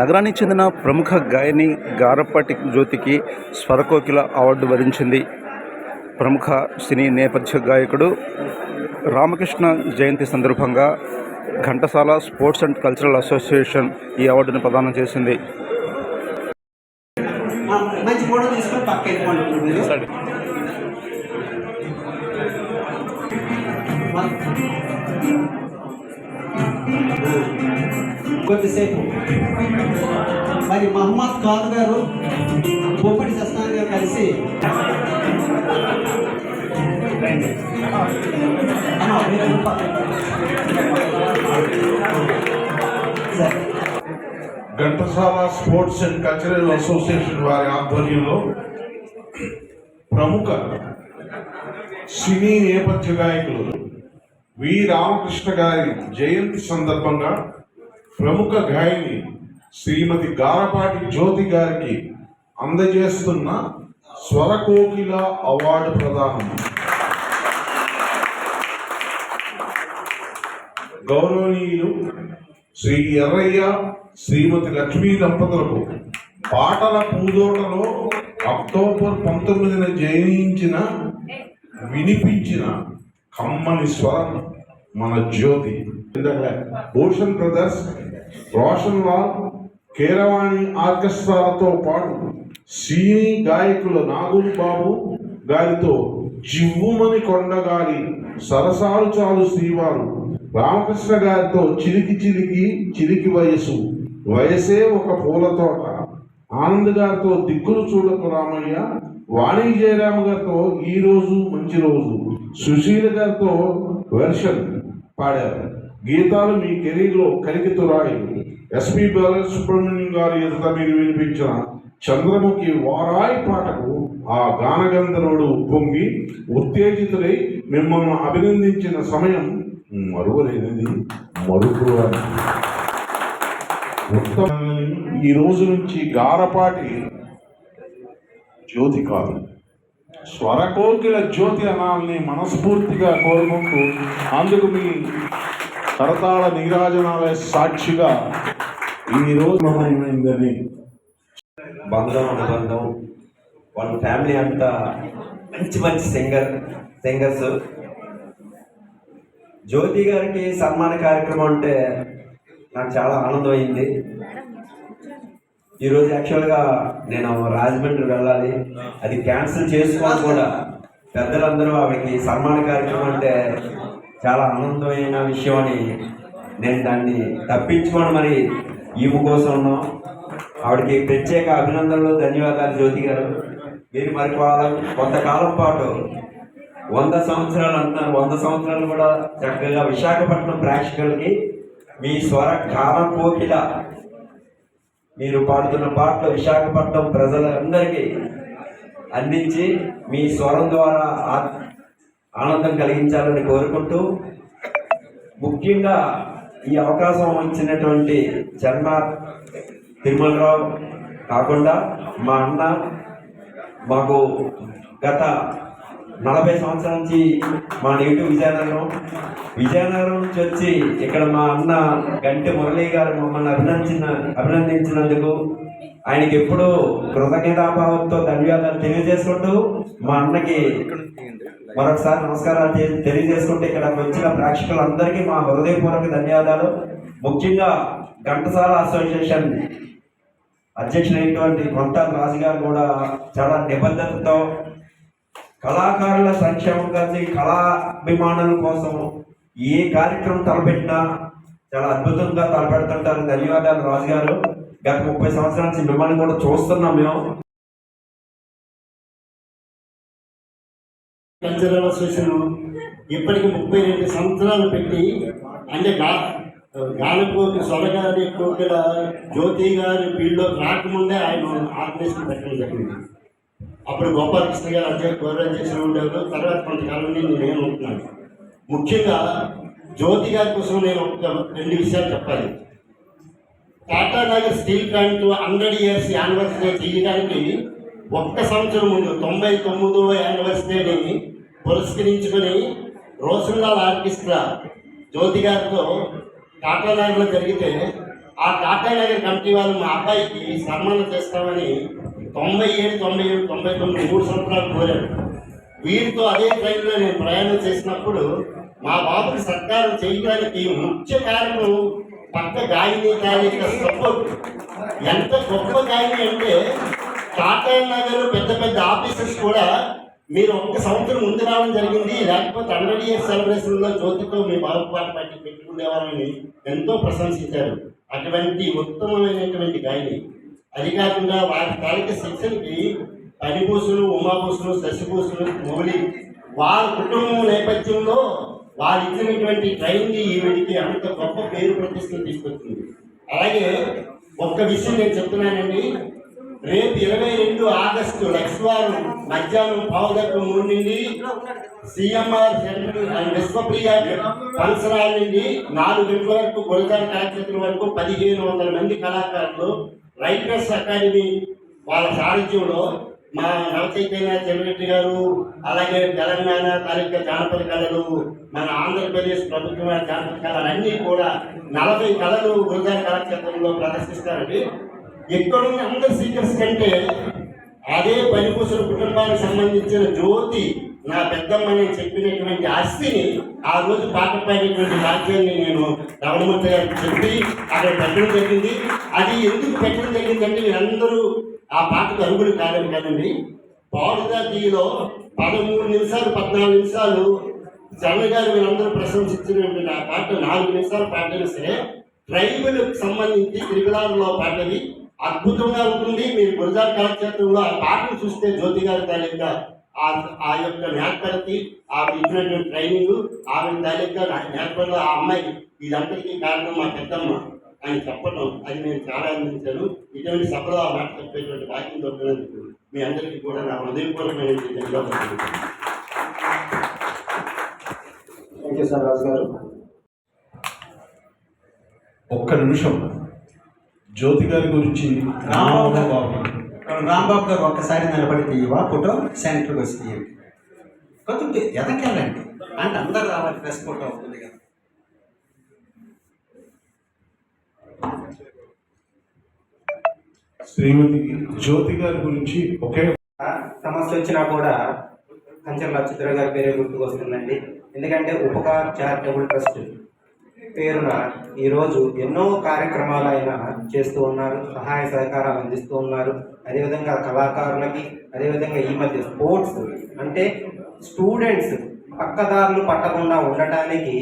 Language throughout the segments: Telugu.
నగరానికి చెందిన ప్రముఖ గాయని గారపాటి జ్యోతికి స్వరకోకిల అవార్డు వరించింది. ప్రముఖ సినీ నేపథ్య గాయకుడు రామకృష్ణ జయంతి సందర్భంగా Ghantasala sports and cultural association ఈ అవార్డును ప్రదానం చేసింది. మంచి కొద్దిసేపు. మరి మహమ్మద్ ఖాన్ గారు బొప్పటి సస్నాన్ గారు కలిసి Ghantasala sports and cultural association వారి ఆధ్వర్యంలో ప్రముఖ సినీ నేపథ్య గాయకులు వి రామకృష్ణ గారి జయంతి సందర్భంగా ప్రముఖ గాయని శ్రీమతి గారపాటి జ్యోతి గారికి అందజేస్తున్న స్వరకోకిల అవార్డు ప్రదానం. గౌరవనీయులు శ్రీ ఎర్రయ్య శ్రీమతి లక్ష్మీ దంపతులకు పాటల పూదోటలో అక్టోబర్ పంతొమ్మిదిన జయించిన వినిపించిన కమ్మని స్వరం మన జ్యోతి. భూషణ్ బ్రదర్స్ రోషన్ లాల్ కీరవాణి ఆర్కెస్ట్రాలతో పాటు సినీ గాయకులు నాగూర్ బాబు గారితో జివ్వుమని కొండగాలి సరసాలు చాలు శ్రీవారు. రామకృష్ణ గారితో చిలికి చిలికి చిలికి వయసు. వయసే ఒక పూల తోట. ఆనంద్ గారితో దిక్కులు చూడకు రామయ్య. వాణి జయరామ గారితో ఈ రోజు మంచి రోజు. సుశీల గారితో వెర్షన్ పాడారు. గీతాలు మీ కెరీర్లో కలిగితురాయి ఎస్పి బాలసుబ్రహ్మణ్యం గారి ఎదుట మీరు వినిపించిన చంద్రముఖి వారాయి పాటకు ఆ గానగంధర్వుడు ఉప్పొంగి ఉత్తేజితులై మిమ్మల్ని అభినందించిన సమయం మరువలేనిది. మరుపు ఈ రోజు నుంచి గారపాటి జ్యోతి కాదు. స్వరకోకిల జ్యోతి అనాలని మనస్ఫూర్తిగా కోరుకుంటూ అందుకు మీ కరతాళ నీరాజనాలయ సాక్షిగా ఈ రోజు బంధం అనుబంధం వాళ్ళ ఫ్యామిలీ అంతా మంచి మంచి సింగర్ సింగర్స్ జ్యోతి గారికి సన్మాన కార్యక్రమం అంటే నాకు చాలా ఆనందమైంది. ఈరోజు యాక్చువల్గా నేను రాజమండ్రి వెళ్ళాలి. అది క్యాన్సిల్ చేసుకోవాలి కూడా. పెద్దలందరూ ఆవిడకి సన్మాన కార్యక్రమం అంటే చాలా ఆనందమైన విషయం అని నేను దాన్ని తప్పించుకొని మరి. ఈమె కోసం ఉన్నాం ఆవిడకి ప్రత్యేక అభినందనలు ధన్యవాదాలు జ్యోతి గారు. మీరు మరి కొంతకాలం పాటు వంద సంవత్సరాలు అంటున్నారు. వంద సంవత్సరాలు కూడా చక్కగా విశాఖపట్నం ప్రేక్షకులకి మీ స్వర గానం కోకిల మీరు పాడుతున్న పాటలు విశాఖపట్నం ప్రజలందరికీ అందించి మీ స్వరం ద్వారా ఆనందం కలిగించాలని కోరుకుంటూ ముఖ్యంగా ఈ అవకాశం ఇచ్చినటువంటి చర్మ తిరుమలరావు కాకుండా మా అన్న మాకు గత నలభై సంవత్సరాల నుంచి మా నేటివ్ విజయనగరం విజయనగరం నుంచి వచ్చి ఇక్కడ మా అన్న గంటి మురళి గారు మమ్మల్ని అభినందించిన అభినందించినందుకు ఆయనకి ఎప్పుడూ కృతజ్ఞతాభావంతో ధన్యవాదాలు తెలియజేసుకుంటూ మా అన్నకి మరొకసారి నమస్కారాలు తెలియజేసుకుంటే ఇక్కడ వచ్చిన ప్రేక్షకులందరికీ మా హృదయపూర్వక ధన్యవాదాలు. ముఖ్యంగా ఘంటసాల అసోసియేషన్ అధ్యక్షుడైనటువంటి కొంత రాజు గారు కూడా చాలా నిబద్ధతతో కళాకారుల సంక్షేమం కలిసి కళాభిమానుల కోసం ఏ కార్యక్రమం తలపెట్టినా చాలా అద్భుతంగా తలపెడుతుంటారు ధన్యవాదాలు రాజు గారు గత ముప్పై సంవత్సరాల నుంచి మిమ్మల్ని కూడా చూస్తున్నాం మేము. కల్చరల్ అసోసియేషన్ ఇప్పటికి ముప్పై రెండు సంవత్సరాలు పెట్టి అంటే గా గానకోకి సొరగారి కోకిల జ్యోతి గారి ఫీల్డ్లో రాకముందే ఆయన ఆర్గనైజేషన్ పెట్టడం జరిగింది. అప్పుడు గోపాలకృష్ణ గారు అధ్యక్ష గౌరవాధ్యక్షులు ఉండేవారు. తర్వాత కొంతకాలం నేను నేను ఉంటున్నాను. ముఖ్యంగా జ్యోతి గారి కోసం నేను ఒక రెండు విషయాలు చెప్పాలి. Tata Nagar steel plant hundred years anniversary చేయడానికి ఒక్క సంవత్సరం ముందు తొంభై తొమ్మిదవ యానివర్సరీని పురస్కరించుకొని రోషన్లాల్ ఆర్కెస్ట్రా జ్యోతి గారితో టాటానగర్లో జరిగితే ఆ టాటానగర్ కమిటీ వాళ్ళు మా అబ్బాయికి సన్మానం చేస్తామని తొంభై ఏడు తొంభై ఏడు తొంభై తొమ్మిది మూడు సంవత్సరాలు కోరాడు వీరితో అదే ట్రైన్లో నేను ప్రయాణం చేసినప్పుడు మా బాబుకి సత్కారం చేయడానికి ముఖ్య కారణం పక్క గాయని తాలూకా సపోర్ట్ ఎంత గొప్ప గాయని అంటే టాటా నగర్ పెద్ద పెద్ద ఆఫీసర్స్ కూడా మీరు ఒక్క సంవత్సరం ముందు రావడం జరిగింది లేకపోతే హండ్రెడ్ ఇయర్స్ సెలబ్రేషన్లో జ్యోతితో మీ బాబు పాట పాటి పెట్టుకునేవారని ఎంతో ప్రశంసించారు. అటువంటి ఉత్తమమైనటువంటి గాయని. అది కాకుండా వారి తాలూకా శిక్షణకి పనిభూసులు ఉమాభూసులు శశిభూసులు మౌలి వారి కుటుంబం నేపథ్యంలో వారు ఇచ్చినటువంటి ట్రైనింగ్ ఈవిడికి అంత గొప్ప పేరు ప్రతిష్టలు తీసుకొచ్చింది. అలాగే ఒక్క విషయం నేను చెప్తున్నానండి. రేపు ఇరవై రెండు ఆగస్టు లక్ష్వారం మధ్యాహ్నం పావుదట్టు మూడు నుండి CMR centre and Vishwapriya function నుండి నాలుగు గంటల వరకు గురజాల కార్యక్రమం వరకు పదిహేను వందల మంది కళాకారులు రైటర్స్ అకాడమీ వాళ్ళ సారథ్యంలో మా నవచైతన్య చెవిరెడ్డి గారు అలాగే తెలంగాణ తాలూకా జానపద కళలు మన ఆంధ్రప్రదేశ్ ప్రభుత్వం జానపద కళలు అన్నీ కూడా నలభై కళలు గురుగారి కళాక్షేత్రంలో ప్రదర్శిస్తారండి. ఎక్కడున్న అందరి స్పీకర్స్ కంటే అదే పనిపూసల కుటుంబానికి సంబంధించిన జ్యోతి నా పెద్దమ్మ నేను చెప్పినటువంటి ఆస్తిని ఆ రోజు పాట పాడినటువంటి వాక్యాన్ని నేను రమణమూర్తి గారికి చెప్పి అక్కడ పెట్టడం జరిగింది. అది ఎందుకు పెట్టడం జరిగిందంటే మీరందరూ ఆ పాటకు అరుగులు కాదని కదండి. పాడుదా తీలో పదమూడు నిమిషాలు పద్నాలుగు నిమిషాలు జగన్ గారు వీళ్ళందరూ ప్రశంసించినటువంటి ఆ పాట నాలుగు నిమిషాలు పాటలు సరే ట్రైబల్ సంబంధించి త్రిపురాలో పాటది. అద్భుతంగా ఉంటుంది. మీరు గురజాల కళాక్షేత్రంలో ఆ పాటను చూస్తే జ్యోతి గారి తాలూకా ఆ ఆ యొక్క నేర్పడికి ఆమె ఇచ్చినటువంటి ట్రైనింగ్ ఆమె తాలూకా నేర్పడిలో ఆ అమ్మాయి ఇదంతటికీ కారణం మా పెద్దమ్మ అని చెప్పడం అది నేను చాలా ఆనందించాను ఇటువంటి సభలో ఆ మాట చెప్పేటువంటి భాగ్యం దొరికినందుకు మీ అందరికీ కూడా నా హృదయపూర్వకమైన థ్యాంక్ యూ సార్ రాజు గారు ఒక్క నిమిషం. జ్యోతి గారి గురించి రాంబాబు గారు బాబు రాంబాబు గారు ఒక్కసారి నిలబడి తీయవా ఫోటో సెంటర్కి వచ్చి తీయండి కొంచెం ఎదకెళ్ళండి అంటే అందరు రావాలి ప్రెస్ ఫోటో అవుతుంది కదా. శ్రీమతి జ్యోతి గారి గురించి ఒకే సమస్య వచ్చినా కూడా కంచర్ల చిత్ర గారి పేరే గుర్తుకొస్తుందండి. ఎందుకంటే ఉపకార్ చారిటబుల్ ట్రస్ట్ పేరున ఈరోజు ఎన్నో కార్యక్రమాలు ఆయన చేస్తూ ఉన్నారు సహాయ సహకారాలు అందిస్తూ ఉన్నారు. అదేవిధంగా కళాకారులకి అదేవిధంగా ఈ మధ్య స్పోర్ట్స్ అంటే స్టూడెంట్స్ పక్కదారులు పట్టకుండా ఉండటానికి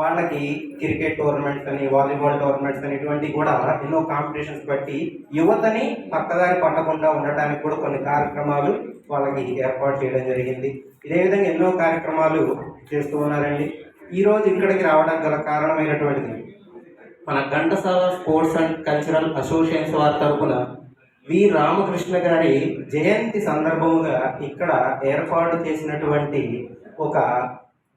వాళ్ళకి క్రికెట్ టోర్నమెంట్స్ అని వాలీబాల్ టోర్నమెంట్స్ అని ఇటువంటివి కూడా ఎన్నో కాంపిటీషన్స్ బట్టి యువతని పక్కదారి పట్టకుండా ఉండటానికి కూడా కొన్ని కార్యక్రమాలు వాళ్ళకి ఏర్పాటు చేయడం జరిగింది. ఇదే విధంగా ఎన్నో కార్యక్రమాలు చేస్తూ ఉన్నారండి. ఈ రోజు ఇక్కడికి రావడానికి గల కారణమైనటువంటిది. మన Ghantasala sports and cultural associations వారి తరపున వి రామకృష్ణ గారి జయంతి సందర్భముగా ఇక్కడ ఏర్పాటు చేసినటువంటి ఒక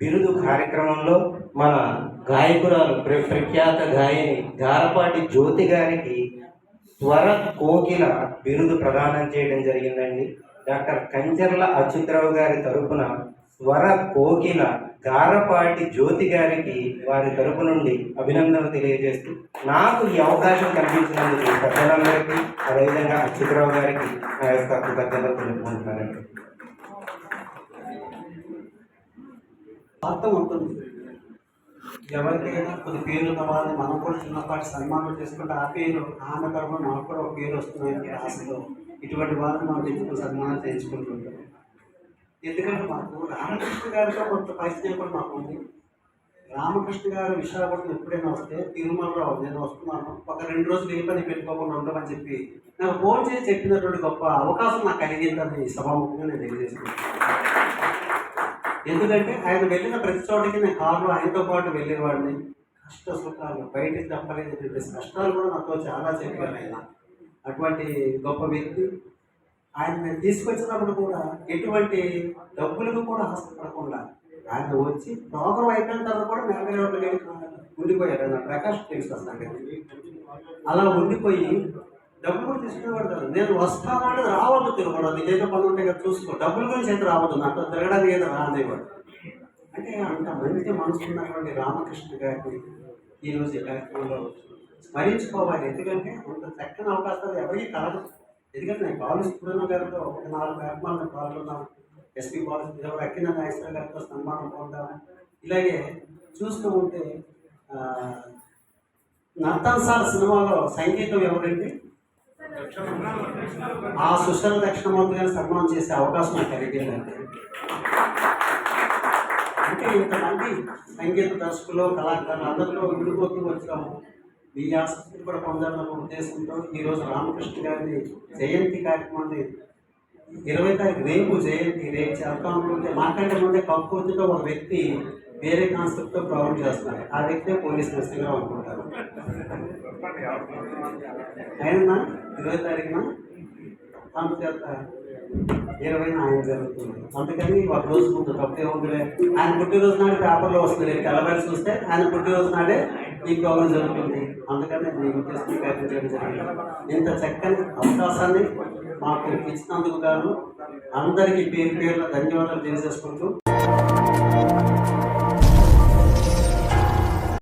బిరుదు కార్యక్రమంలో మన గాయకురాలు ప్ర- ప్రఖ్యాత గాయని గారపాటి జ్యోతి గారికి స్వర కోకిల బిరుదు ప్రదానం చేయడం జరిగిందండి. డాక్టర్ కంచర్ల అచ్యుతరావు గారి తరపున స్వర కోకిల గారపాటి జ్యోతి గారికి వారి తరపు నుండి అభినందనలు తెలియజేస్తూ నాకు ఈ అవకాశం కల్పించినందుకు పెద్దలందరికీ అదేవిధంగా అచ్యుతరావు గారికి నా యొక్క కృతజ్ఞతలు తెలుపుకుంటున్నానండి. అర్థం ఉంటుంది. ఎవరికైనా కొన్ని పేర్లు ఉన్న మనం కూడా చిన్నపాటి సన్మానం చేసుకుంటే ఆ పేరు ఆమె తరఫున మాకు కూడా ఒక పేరు వస్తుందని ఆశతో ఇటువంటి వారిని మనం తెచ్చుకుని సన్మానం చేయించుకుంటుంటాం? ఎందుకంటే మాకు రామకృష్ణ గారితో కొంత పరిచయం కూడా మాకు ఉంది. రామకృష్ణ గారు విశాఖపట్నం ఎప్పుడైనా వస్తే తిరుమలరావు నేను వస్తున్నాను ఒక రెండు రోజులు ఏ పని పెట్టుకోకుండా ఉండమని చెప్పి నాకు ఫోన్ చేసి చెప్పినటువంటి గొప్ప అవకాశం నాకు కలిగిందని సభాముఖంగా నేను తెలియజేస్తున్నాను. ఎందుకంటే ఆయన వెళ్ళిన ప్రతి చోటకి నేను కారులో ఆయనతో పాటు వెళ్ళేవాడిని. కష్ట సుఖాలు బయటికి చెప్పలేదు కష్టాలు కూడా నాతో చాలా చెప్పారు ఆయన. అటువంటి గొప్ప వ్యక్తి ఆయన నేను తీసుకొచ్చినప్పుడు కూడా ఎటువంటి డబ్బులకు కూడా ఆశపడకుండా ఆయన వచ్చి ప్రోగ్రాం అయిపోయిన తర్వాత కూడా మేఘరేవులు ఉండిపోయారు అన్న ప్రకాష్ తెలుసు అసలు అలా ఉండిపోయి డబ్బులు కూడా తీసుకునేవాడు నేను వస్తాను అంటే రావద్దు తిరగడం నీకైతే పనులు ఉంటే కదా చూసుకో. డబ్బుల గురించి అయితే రావద్దు. నాతో తిరగడానికి అయితే రానేవాడు అంటే అంత మంచి మనసు ఉన్నటువంటి రామకృష్ణ గారిని ఈరోజు ఈ కార్యక్రమంలో స్మరించుకోవాలి. ఎందుకంటే అంత చక్కని అవకాశాలు ఎవరికి కలదు ఎందుకంటే నేను కాలేజ్ సుబ్రహ్మణ్యం గారితో ఒక నాలుగు అభిమానులు పాల్గొన్నాను ఎస్పీ కాలేజ్ ఎవరు అక్కిన నాగేశ్వర గారితో సన్మానం పొందాను. ఇలాగే చూస్తూ ఉంటే ఆ, నర్తన్ సార్ సినిమాలో సంగీతం ఎవరండి? ఆ సుశల దక్షిణమూర్తి గారిని సన్మానం చేసే అవకాశం నాకు కలిగిందండి అంటే ఇంతమంది సంగీత దర్శకులు కళాకారులు అందరిలో విడిపోతూ వచ్చాము. మీ ఆసక్తిని కూడా పొందాలన్న ఉద్దేశంతో ఈరోజు రామకృష్ణ గారిని జయంతి కార్యక్రమాన్ని ఇరవై తారీఖు రేపు జయంతి రేపు చేస్తాం అనుకుంటే మాకంటే ముందే కప్పుర్తితో ఒక వ్యక్తి వేరే కాన్సెప్ట్తో ప్రాబ్లం చేస్తున్నారు. ఆ వ్యక్తే పోలీస్ నర్సింగ్గా అనుకుంటారు. అయినా ఇరవై తారీఖున? అందుచేత ఇరవై ఆయన జరుగుతుంది. అందుకని ఒక రోజు ముందు తప్పే ఉందిలే. ఆయన పుట్టినరోజు నాడు పేపర్లో వస్తుంది. తెల్లవారి చూస్తే ఆయన పుట్టినరోజు నాడే ఈ ప్రోగ్రాం జరుగుతుంది నేను మీ ఉద్దేశం చేయడం జరిగింది. ఇంత చక్కని అవకాశాన్ని మాకు ఇచ్చినందుకు గాను అందరికీ పేరు పేర్ల ధన్యవాదాలు తెలియజేసుకుంటూ